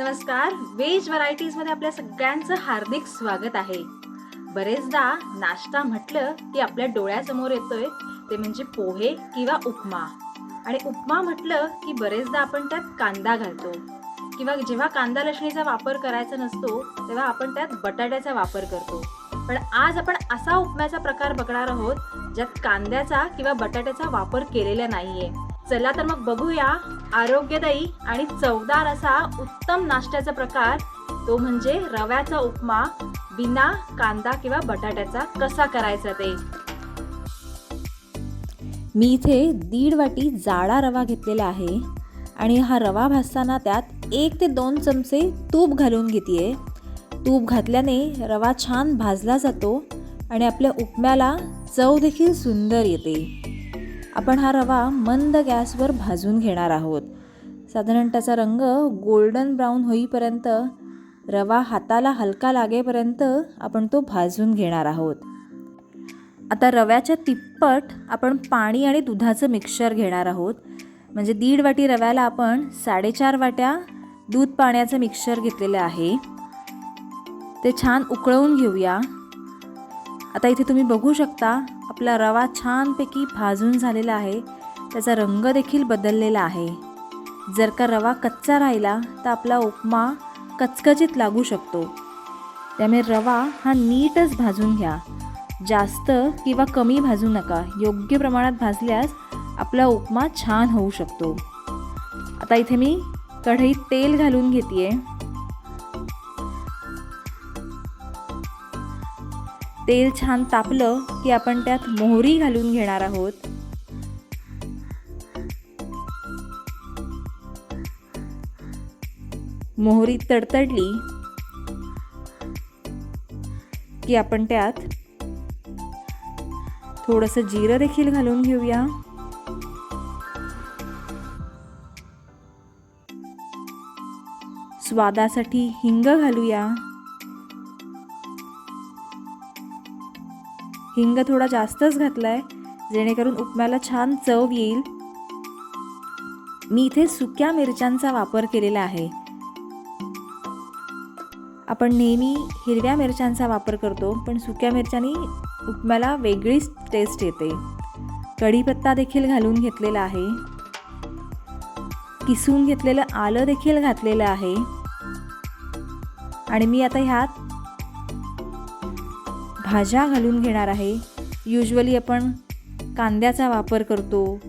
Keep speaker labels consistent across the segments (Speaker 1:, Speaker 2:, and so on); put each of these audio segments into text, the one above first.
Speaker 1: नमस्कार. वेज व्हरायटीजमध्ये आपल्या सगळ्यांचं हार्दिक स्वागत आहे. बरेचदा नाश्ता म्हटलं की आपल्या डोळ्यासमोर येतोय ते म्हणजे पोहे किंवा उपमा. आणि उपमा म्हटलं की बरेचदा आपण त्यात कांदा घालतो. किंवा जेव्हा कांदा लसणीचा वापर करायचा नसतो तेव्हा आपण त्यात बटाट्याचा वापर करतो. पण आज आपण असा उपम्याचा प्रकार बघणार आहोत ज्यात कांद्याचा किंवा बटाट्याचा वापर केलेला नाहीये. चला तर मग बघूया. आरोग्यदायी आणि चवदार असा उत्तम नाश्त्याचा प्रकार. तो म्हणजे रव्याचा उपमा बिना कांदा किंवा बटाट्याचा कसा करायचा ते.
Speaker 2: मी इथे दीड वाटी जाडा रवा घेतलेला आहे आणि हा रवा भाजताना त्यात एक ते दोन चमचे तूप घालून घेते तूप घातल्याने रवा छान भाजला जातो आणि आपल्या उपम्याला चव देखील सुंदर येते. आपण हा रवा मंद गॅसवर भाजून घेणार आहोत. साधारण त्याचा रंग गोल्डन ब्राऊन होईपर्यंत रवा हाताला हलका लागेपर्यंत आपण तो भाजून घेणार आहोत. आता रव्याच्या तिप्पट आपण पाणी आणि दुधाचं मिक्सचर घेणार आहोत. म्हणजे दीड वाटी रव्याला आपण साडेचार वाट्या दूध पाण्याचं मिक्सचर घेतलेलं आहे. ते छान उकळवून घेऊया. आता इथे तुम्ही बघू शकता आपला रवा छानपैकी भाजून झालेला आहे. त्याचा रंग देखील बदललेला आहे. जर का रवा कच्चा राहिला तर आपला उपमा कचकचीत लागू शकतो. त्यामुळे रवा हा नीटच भाजून घ्या. जास्त किंवा कमी भाजू नका. योग्य प्रमाणात भाजल्यास आपला उपमा छान होऊ शकतो. आता इथे मी कढईत तेल घालून घेते आहे तेल छान तापलं की आपण त्यात मोहरी घालून घेणार आहोत. मोहरी तडतडली की आपण त्यात थोडंसं जिरं देखील घालून घेऊया. स्वादासाठी हिंग घालूया. हिंग थोडा जास्तच घातला आहे जेणेकरून उपम्याला छान चव येईल. मी इथे सुक्या मिरच्यांचा वापर केलेला आहे. आपण नेहमी हिरव्या मिरच्यांचा वापर करतो पण सुक्या मिरच्यांनी उपम्याला वेगळीच टेस्ट येते. कढीपत्ता देखील घालून घेतलेला आहे. किसून घेतलेलं आलं देखील घातलेलं आहे. आणि मी आता ह्यात भाज्या घालून घेणार आहे. युजली आपण कांद्याचा वापर करतो.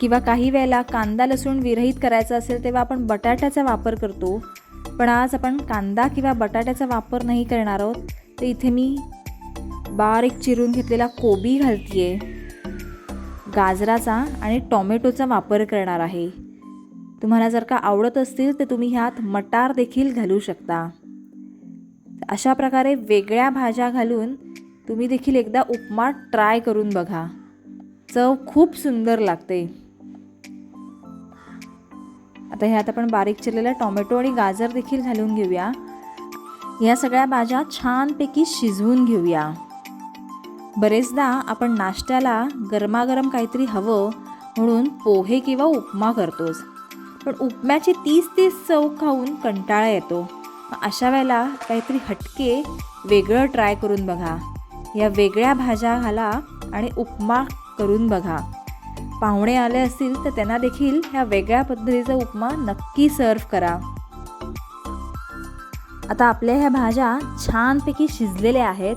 Speaker 2: किंवा काही वेळेला कांदा लसूण विरहित करायचा असेल तेव्हा आपण बटाट्याचा वापर करतो. पण आज आपण कांदा किंवा बटाट्याचा वापर नाही करणार आहोत. तर इथे मी बारीक चिरून घेतलेला कोबी घालतीये. गाजराचा आणि टॉमॅटोचा वापर करणार आहे. तुम्हाला जर का आवडत असतील तर तुम्ही ह्यात मटार देखील घालू शकता. अशा प्रकारे वेगळ्या भाज्या घालून तुम्ही देखील एकदा उपमा ट्राय करून बघा. चव खूप सुंदर लागते. आता ह्यात आपण बारीक चिरलेला टोमॅटो आणि गाजर देखील घालून घेऊया. या सगळ्या भाज्या छानपैकी शिजवून घेऊया. बरेचदा आपण नाश्त्याला गरमागरम काहीतरी हवं म्हणून पोहे किंवा उपमा करतोच. पण उपम्याची तीस तीस चव खाऊन कंटाळा येतो. अशा वेळेला काहीतरी हटके वेगळं ट्राय करून बघा. या वेगळ्या भाज्या घाला आणि उपमा करून बघा. पाहुणे आले असतील तर त्यांना देखील ह्या वेगळ्या पद्धतीचा उपमा नक्की सर्व करा. आता आपल्या ह्या भाज्या छानपैकी शिजलेल्या आहेत.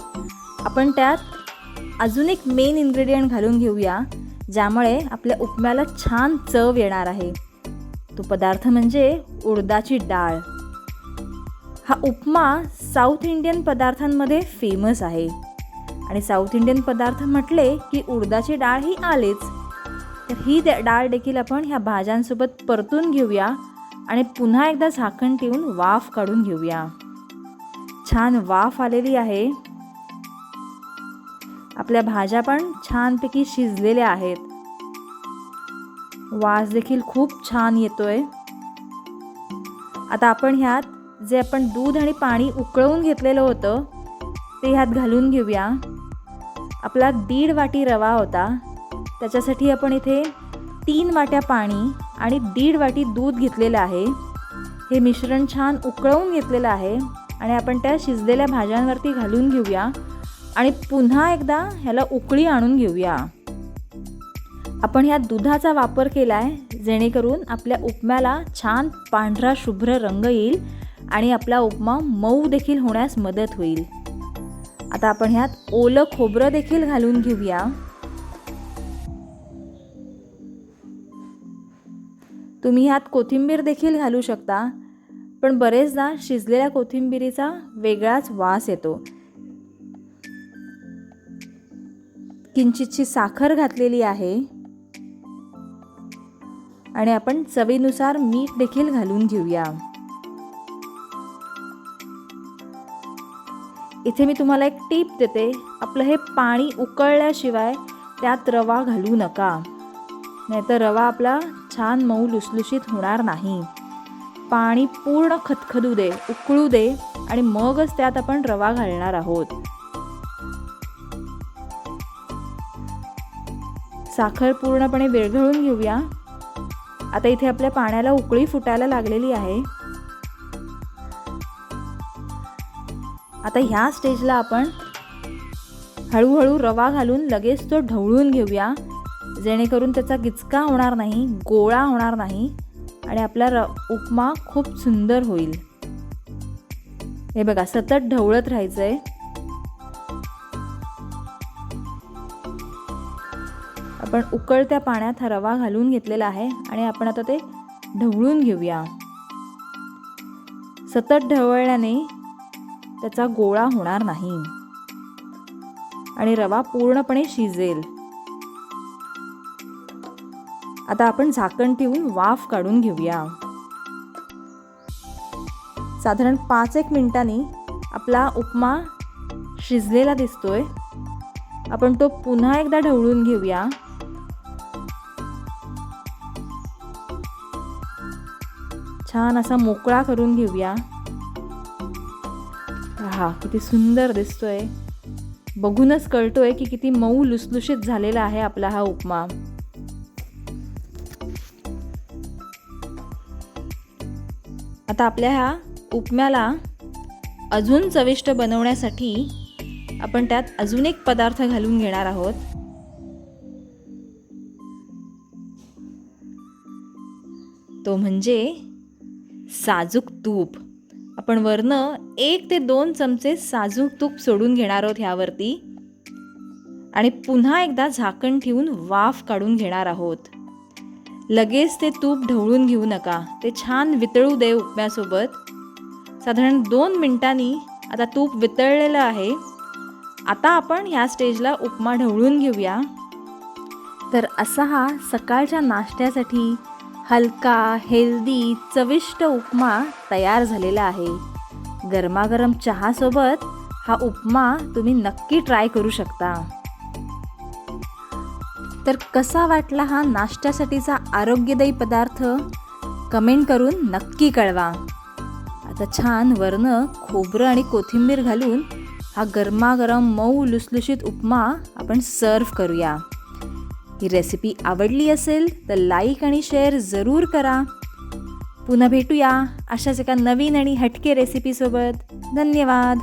Speaker 2: आपण त्यात अजून एक मेन इन्ग्रेडियंट घालून घेऊया ज्यामुळे आपल्या उपम्याला छान चव येणार आहे. तो पदार्थ म्हणजे उडदाची डाळ. हा उपमा साऊथ इंडियन पदार्थांमध्ये फेमस आहे. आणि साऊथ इंडियन पदार्थ म्हटले की उडदाची डाळ ही आलीच. तर ही डाळ देखील आपण ह्या भाज्यांसोबत परतून घेऊया आणि पुन्हा एकदा झाकण ठेवून वाफ काढून घेऊया. छान वाफ आलेली आहे. आपल्या भाज्या पण छानपैकी शिजलेल्या आहेत. वास देखील खूप छान येतोय. आता आपण ह्यात जे आपण दूध आणि पाणी उकळवून घेतलेलं होतं ते ह्यात घालून घेऊया. आपला दीड वाटी रवा होता. त्याच्यासाठी आपण इथे तीन वाट्या पाणी आणि दीड वाटी दूध घेतलेलं आहे. हे मिश्रण छान उकळवून घेतलेलं आहे आणि आपण त्या शिजलेल्या भाज्यांवरती घालून घेऊया आणि पुन्हा एकदा ह्याला उकळी आणून घेऊया. आपण ह्या दुधाचा वापर केला आहे जेणेकरून आपल्या उपम्याला छान पांढरा शुभ्र रंग येईल आणि आपला उपमा मऊ देखील होण्यास मदत होईल. आता आपण ह्यात ओलं खोबरं देखील घालून घेऊया. तुम्ही ह्यात कोथिंबीर देखील घालू शकता पण बरेचदा शिजलेल्या कोथिंबिरीचा वेगळाच वास येतो. किंचितची साखर घातलेली आहे. आणि आपण चवीनुसार मीठ देखील घालून घेऊया. इथे मी तुम्हाला एक टीप देते. आपलं हे पाणी उकळल्याशिवाय त्यात रवा घालू नका. नाहीतर रवा आपला छान मऊ लुसलुशीत होणार नाही. पाणी पूर्ण खतखदू दे उकळू दे आणि मगच त्यात आपण रवा घालणार आहोत. साखर पूर्णपणे विरघळून घेऊया. आता इथे आपल्या पाण्याला उकळी फुटायला लागलेली आहे. आता ह्या स्टेजला आपण हळूहळू रवा घालून लगेच तो ढवळून घेऊया. जेणेकरून त्याचा गिचका होणार नाही गोळा होणार नाही आणि आपला र उपमा खूप सुंदर होईल. हे बघा सतत ढवळत राहायचं आहे आपण उकळत्या पाण्यात हा रवा घालून घेतलेला आहे आणि आपण आता ते ढवळून घेऊया. सतत ढवळल्याने त्याचा गोळा होणार नाही. आणि रवा पूर्णपणे शिजेल. आता आपण झाकण ठेवून वाफ काढून घेऊया. साधारण पाच एक मिनिटांनी आपला उपमा शिजलेला दिसतोय. आपण तो पुन्हा एकदा ढवळून घेऊया. छान असा मोकळा करून घेऊया. हा किती सुंदर दिसतोय. बघूनच कळतोय की किती मऊ लुसलुशीत झालेला आहे आपला हा उपमा. आता आपल्या ह्या उपम्याला अजून चविष्ट बनवण्यासाठी आपण त्यात अजून एक पदार्थ घालून घेणार आहोत. तो म्हणजे साजूक तूप. आपण वरनं एक ते दोन चमचे साजूक तूप सोडून घेणार आहोत ह्यावरती. आणि पुन्हा एकदा झाकण ठेवून वाफ काढून घेणार आहोत. लगेच ते तूप ढवळून घेऊ नका. ते छान वितळू दे उपम्यासोबत साधारण दोन मिनिटांनी आता तूप वितळलेलं आहे. आता आपण ह्या स्टेजला उपमा ढवळून घेऊया. तर असा हा सकाळच्या नाश्त्यासाठी हलका हेल्दी चविष्ट उपमा तयार झालेला आहे. गरमागरम चहासोबत हा उपमा तुम्ही नक्की ट्राय करू शकता. तर कसा वाटला हा नाश्त्यासाठीचा आरोग्यदायी पदार्थ? कमेंट करून नक्की कळवा. आता छान वरनं खोबरं आणि कोथिंबीर घालून हा गरमागरम मऊ लुसलुशीत उपमा आपण सर्व करूया. ही रेसिपी आवडली असेल तर लाईक आणि शेअर जरूर करा. पुन्हा भेटूया अशाच एका नवीन आणि हटके रेसिपीसोबत धन्यवाद.